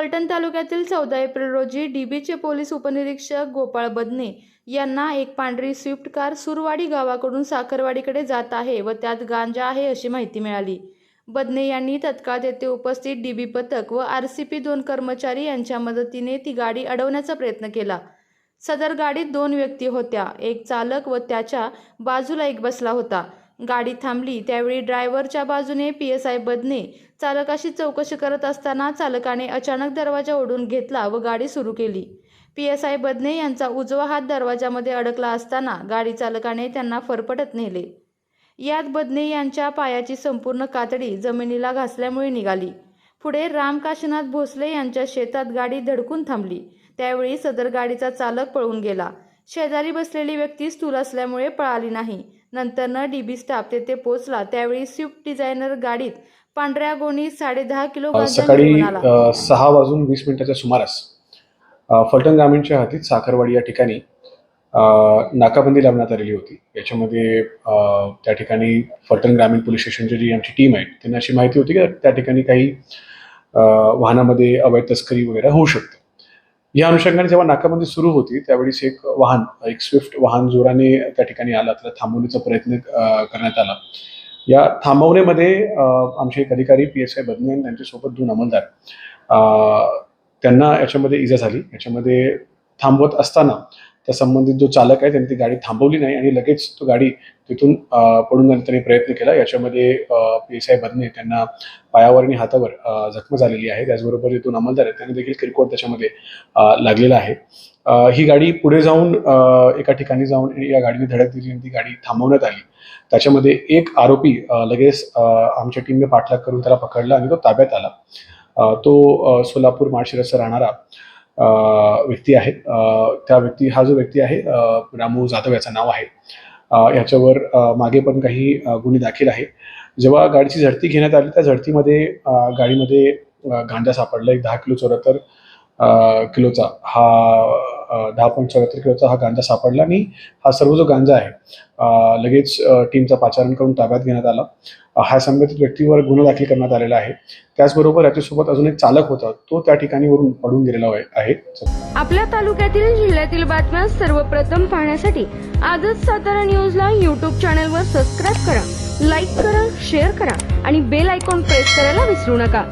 फलटण तालुक्यातील चौदा एप्रिल रोजी डीबीचे पोलीस उपनिरीक्षक गोपाळ बदने यांना एक पांढरी स्विफ्ट कार सुरवाडी गावाकडून साखरवाडीकडे जात आहे व त्यात गांजा आहे अशी माहिती मिळाली. बदने यांनी तत्काळ तेथे उपस्थित डीबी पथक व आर सी पी दोन कर्मचारी यांच्या मदतीने ती गाडी अडवण्याचा प्रयत्न केला. सदर गाडीत दोन व्यक्ती होत्या एक चालक व त्याच्या बाजूला एक बसला होता. गाडी थांबली. त्यावेळी ड्रायव्हरच्या बाजूने पी एस आय बदने चालकाशी चौकशी करत असताना चालकाने अचानक दरवाजा ओढून घेतला व गाडी सुरू केली. पी एस आय बदने यांचा उजवा हात दरवाजामध्ये अडकला असताना गाडी चालकाने त्यांना फरफटत नेले. यात बदने यांच्या पायाची संपूर्ण कातडी जमिनीला घासल्यामुळे निघाली. पुढे राम काशीनाथ भोसले यांच्या शेतात गाडी धडकून थांबली. त्यावेळी सदर गाडीचा चालक पळून गेला. शेजारी बसलेली व्यक्ती स्थूल असल्यामुळे पळाली नाही. नंतरनं डीबी स्टाफ तेथे पोहोचला. त्यावेळी स्विफ्ट डिझायनर गाडीत पांढऱ्या गोणी साडे दहा किलो सकाळी सहा वाजून वीस मिनिटाच्या सुमारास फलटण ग्रामीणच्या हातीत साखरवाडी या ठिकाणी नाकाबंदी लावण्यात आलेली होती. याच्यामध्ये त्या ठिकाणी फलटण ग्रामीण पोलीस स्टेशनची जी आमची टीम आहे त्यांना अशी माहिती होती की त्या ठिकाणी काही वाहनामध्ये अवैध तस्करी वगैरे होऊ शकते. या अनुषंगाने जेव्हा नाकाबंदी सुरू होती त्यावेळेस एक वाहन एक स्विफ्ट वाहन जोराने त्या ठिकाणी आला त्याला थांबवण्याचा प्रयत्न करण्यात आला. या थांबवण्यामध्ये आमचे एक अधिकारी पी एस आय बदने त्यांच्यासोबत दोन अंमलदार त्यांना याच्यामध्ये इजा झाली. याच्यामध्ये थांबवत असताना त्या संबंधित जो चालक आहे त्यांनी ती गाडी थांबवली नाही आणि लगेच तो गाडी तिथून पडून जाण्याचा त्यांनी प्रयत्न केला. याच्यामध्ये पी एस आय बदने त्यांना पायावर आणि हातावर जखम झालेली आहे. त्याचबरोबर तिथून अंमलदार आहेत त्यांना देखील किरकोळ त्याच्यामध्ये लागलेला आहे. ही गाडी पुढे जाऊन एका ठिकाणी जाऊन या गाडीने धडक दिली आणि ती गाडी थांबवण्यात आली. त्याच्यामध्ये एक आरोपी लगेच आमच्या टीमने पाठलाग करून त्याला पकडला आणि तो ताब्यात आला. तो सोलापूर माळशिरसचा राहणारा व्यक्ती आहे त्या व्यक्ती हा जो व्यक्ती आहे रामू जाधव याचं नाव आहे. याच्यावर मागे पण काही गुन्हे दाखल आहे जेव्हा गाडीची झडती घेण्यात आली त्या झडतीमध्ये गाडीमध्ये गांजा सापडला. एक दहा किलो चौऱ्याहत्तर किलोचा. हा दहा पॉईंट चौऱ्याहत्तर किलोचा हा गांजा सापडला. आणि हा सर्व जो गांजा आहे लगेच टीमचा पाचारण करून ताब्यात घेण्यात आला. हा संबंधित व्यक्तीवर गुन्हा दाखल करण्यात आलेला आहे. त्याचबरोबर याच्यासोबत अजून एक चालक होता तो त्या ठिकाणी वरून पडून गेलेला आहे. आपल्या तालुक्यातील जिल्ह्यातील बातम्या सर्वप्रथम पाहण्यासाठी आजच सातारा न्यूजला यूट्यूब चॅनलवर सबस्क्राईब करा लाईक करा शेअर करा आणि बेल आयकॉन प्रेस करायला विसरू नका.